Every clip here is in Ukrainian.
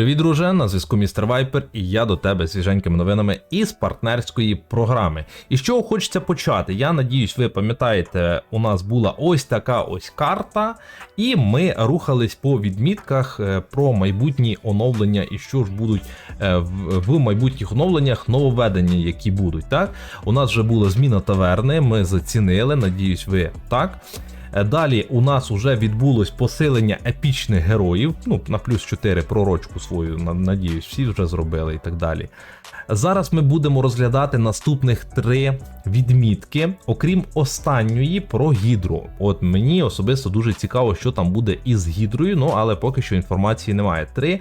Привіт, друже! На зв'язку містер Вайпер, і я до тебе свіженькими новинами із партнерської програми. І з чого хочеться почати? Я надіюсь, ви пам'ятаєте, у нас була ось така ось карта, і ми рухались по відмітках е, про майбутні оновлення і що ж будуть е, в майбутніх оновленнях нововведення, які будуть. Так, у нас вже була зміна таверни, ми зацінили. Надіюсь, ви так. Е, Далі у нас вже відбулось посилення епічних героїв. Ну, на плюс 4 пророчку свою, надіюсь, всі вже зробили і так далі. Зараз ми будемо розглядати наступних три відмітки, окрім останньої про гідру. От мені особисто дуже цікаво, що там буде із гідрою, ну але поки що інформації немає. Три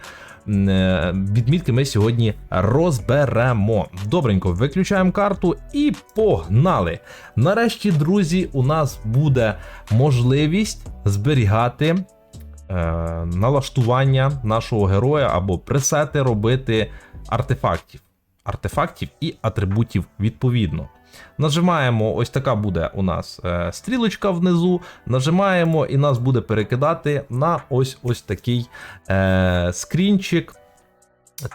відмітки ми сьогодні розберемо. Добренько, виключаємо карту і погнали. Нарешті, друзі, у нас буде можливість зберігати е, налаштування нашого героя або пресети робити артефактів. Артефактів і атрибутів відповідно. Нажимаємо, ось така буде у нас е, стрілочка внизу. Нажимаємо, і нас буде перекидати на ось ось такий е, скрінчик,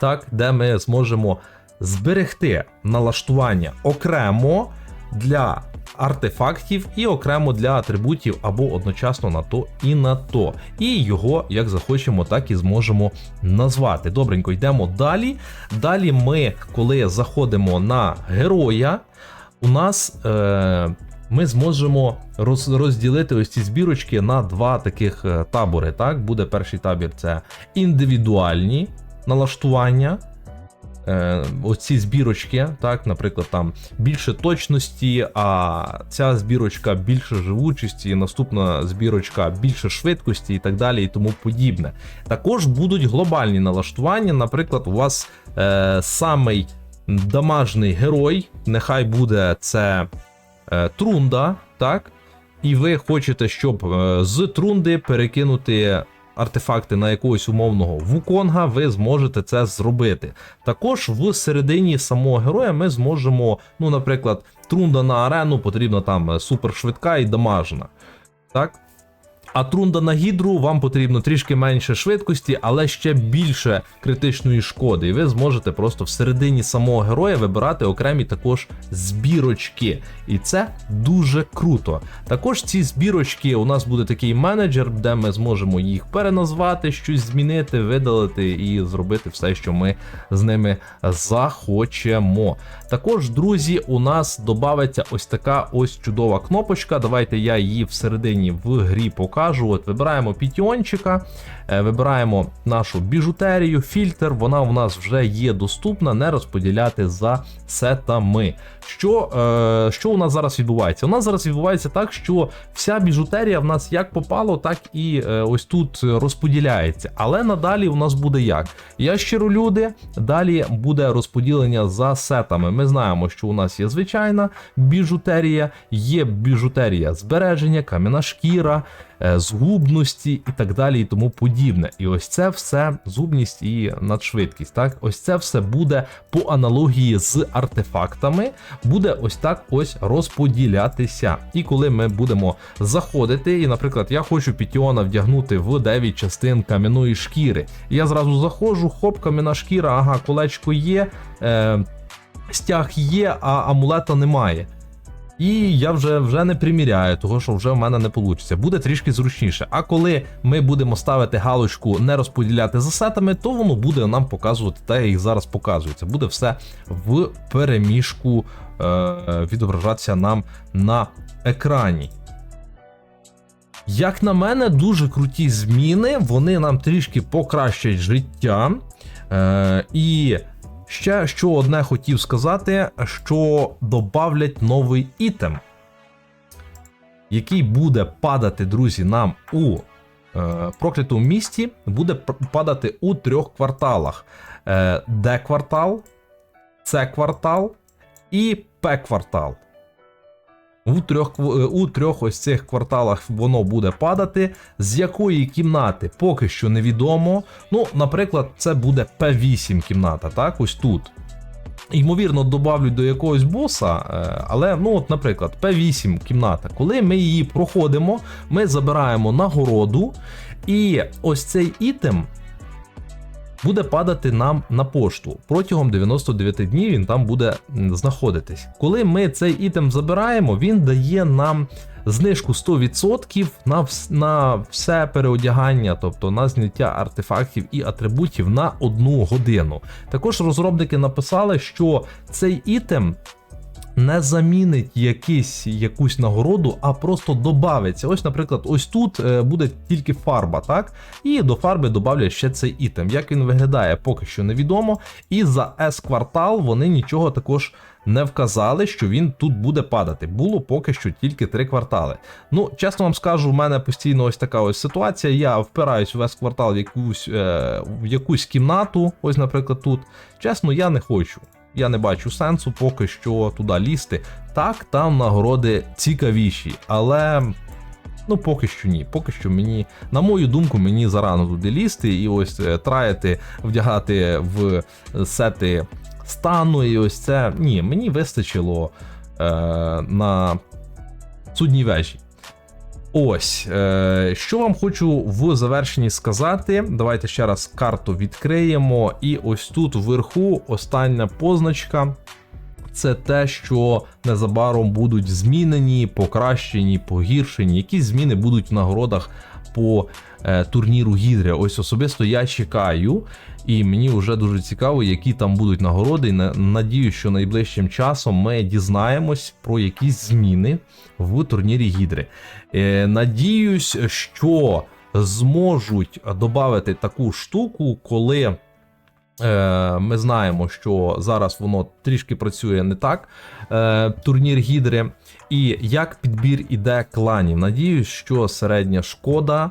так, де ми зможемо зберегти налаштування окремо для артефактів і окремо для атрибутів або одночасно на то і на то. І його, як захочемо, так і зможемо назвати. Добренько, йдемо далі. Далі ми, коли заходимо на героя, у нас. Е- ми зможемо роз, розділити ось ці збірочки на два таких е, табори. Так, буде перший табір це індивідуальні налаштування. Е, оці збірочки, так, наприклад, там більше точності, а ця збірочка більше живучості, наступна збірочка більше швидкості і так далі, і тому подібне. Також будуть глобальні налаштування. Наприклад, у вас е, самий дамажний герой, нехай буде це е, Трунда, так? І ви хочете, щоб е, з Трунди перекинути артефакти на якогось умовного вуконга, ви зможете це зробити. Також в середині самого героя ми зможемо, ну, наприклад, Трунда на арену потрібна там е, супершвидка і дамажна. Так? А трунда на гідру вам потрібно трішки менше швидкості, але ще більше критичної шкоди. І ви зможете просто всередині самого героя вибирати окремі також збірочки. І це дуже круто. Також ці збірочки у нас буде такий менеджер, де ми зможемо їх переназвати, щось змінити, видалити і зробити все, що ми з ними захочемо. Також, друзі, у нас додається ось така ось чудова кнопочка. Давайте я її всередині в грі покажу. От вибираємо пітіончика, е, вибираємо нашу біжутерію, фільтр. Вона у нас вже є доступна, не розподіляти за сетами. Що, е, що у нас зараз відбувається? У нас зараз відбувається так, що вся біжутерія в нас як попало, так і е, ось тут розподіляється. Але надалі у нас буде як? Ящеролюди, далі буде розподілення за сетами. Ми знаємо, що у нас є звичайна біжутерія, є біжутерія збереження, кам'яна шкіра, згубності і так далі, і тому подібне. І ось це все згубність і надшвидкість. Так, ось це все буде по аналогії з артефактами, буде ось так ось розподілятися. І коли ми будемо заходити, і, наприклад, я хочу Пітіона вдягнути в 9 частин кам'яної шкіри. Я зразу заходжу, хоп, кам'яна шкіра, ага, колечко є. Е, Стяг є, а амулета немає. І я вже вже не приміряю, того що вже в мене не вийде. Буде трішки зручніше. А коли ми будемо ставити галочку не розподіляти за сетами, то воно буде нам показувати те, як зараз показується. Буде все в переміжку е, відображатися нам на екрані. Як на мене, дуже круті зміни, вони нам трішки покращать життя. Е, і ще що одне хотів сказати, що додавлять новий ітем, який буде падати, друзі, нам у е, проклятому місті, буде падати у трьох кварталах: е, Д квартал, С квартал і П квартал. У трьох, е, у трьох ось цих кварталах воно буде падати. З якої кімнати поки що невідомо. Ну, наприклад, це буде П8 кімната, так? Ось тут. Ймовірно, добавлять до якогось боса, е, але, ну, от, наприклад, П8 кімната. Коли ми її проходимо, ми забираємо нагороду, і ось цей ітем буде падати нам на пошту. Протягом 99 днів він там буде знаходитись. Коли ми цей ітем забираємо, він дає нам знижку 100% на, на все переодягання, тобто на зняття артефактів і атрибутів на одну годину. Також розробники написали, що цей ітем не замінить якийсь, якусь нагороду, а просто добавиться. Ось, наприклад, ось тут е, буде тільки фарба, так? І до фарби додавлять ще цей ітем. Як він виглядає, поки що невідомо. І за S-квартал вони нічого також не вказали, що він тут буде падати. Було поки що тільки три квартали. Ну, чесно вам скажу, в мене постійно ось така ось ситуація. Я впираюсь в S-квартал в якусь, е, в якусь кімнату, ось, наприклад, тут. Чесно, я не хочу. Я не бачу сенсу поки що туди лізти. Так, там нагороди цікавіші, але ну поки що ні. Поки що мені, на мою думку, мені зарано туди лізти і ось е, траяти, вдягати в сети стану. І ось це. Ні, мені вистачило е, на судній вежі. Ось, е, що вам хочу в завершенні сказати. Давайте ще раз карту відкриємо. І ось тут вверху остання позначка. Це те, що незабаром будуть змінені, покращені, погіршені. Якісь зміни будуть в нагородах по е, турніру Гідри. Ось особисто я чекаю, і мені вже дуже цікаво, які там будуть нагороди. І на- Надіюсь, що найближчим часом ми дізнаємось про якісь зміни в турнірі Гідри. Е, Надіюсь, що зможуть додати таку штуку, коли. Е, Ми знаємо, що зараз воно трішки працює не так. Е, турнір Гідри. І як підбір іде кланів. Надіюсь, що середня шкода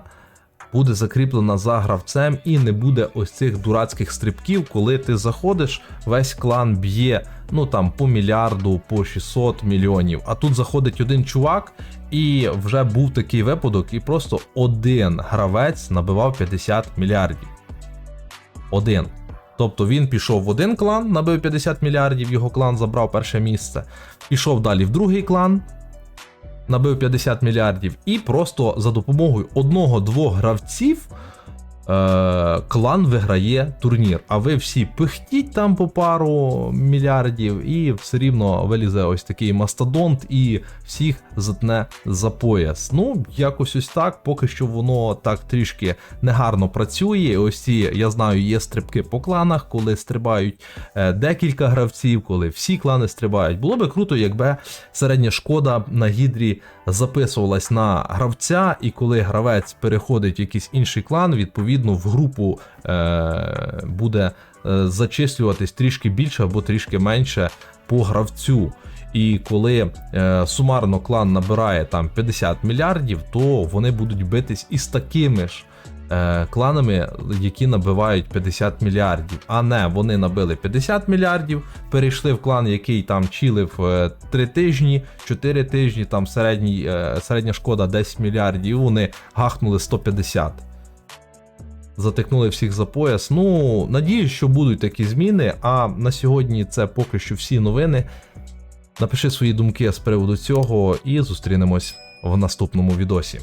буде закріплена за гравцем і не буде ось цих дурацьких стрибків, коли ти заходиш, весь клан б'є ну там по мільярду, по 600 мільйонів. А тут заходить один чувак, і вже був такий випадок, і просто один гравець набивав 50 мільярдів. Один. Тобто він пішов в один клан, набив 50 мільярдів, його клан забрав перше місце. Пішов далі в другий клан, набив 50 мільярдів, і просто за допомогою одного-двох гравців е, клан виграє турнір. А ви всі пихтіть там по пару мільярдів, і все рівно вилізе ось такий мастодонт і всіх затне за пояс. Ну, якось ось так, поки що воно так трішки негарно працює. Ось ці, я знаю, є стрибки по кланах, коли стрибають е, декілька гравців, коли всі клани стрибають. Було би круто, якби середня шкода на гідрі записувалась на гравця, і коли гравець переходить в якийсь інший клан, відповідно в групу е, буде е, зачислюватись трішки більше або трішки менше по гравцю. І коли е, сумарно клан набирає там 50 мільярдів, то вони будуть битись із такими ж е, кланами, які набивають 50 мільярдів. А не вони набили 50 мільярдів, перейшли в клан, який там чилив е, 3 тижні, 4 тижні, там середній, е, середня шкода 10 мільярдів, і вони гахнули 150. Затикнули всіх за пояс. Ну, надіюсь, що будуть такі зміни. А на сьогодні це поки що всі новини. Напиши свої думки з приводу цього і зустрінемось в наступному відосі.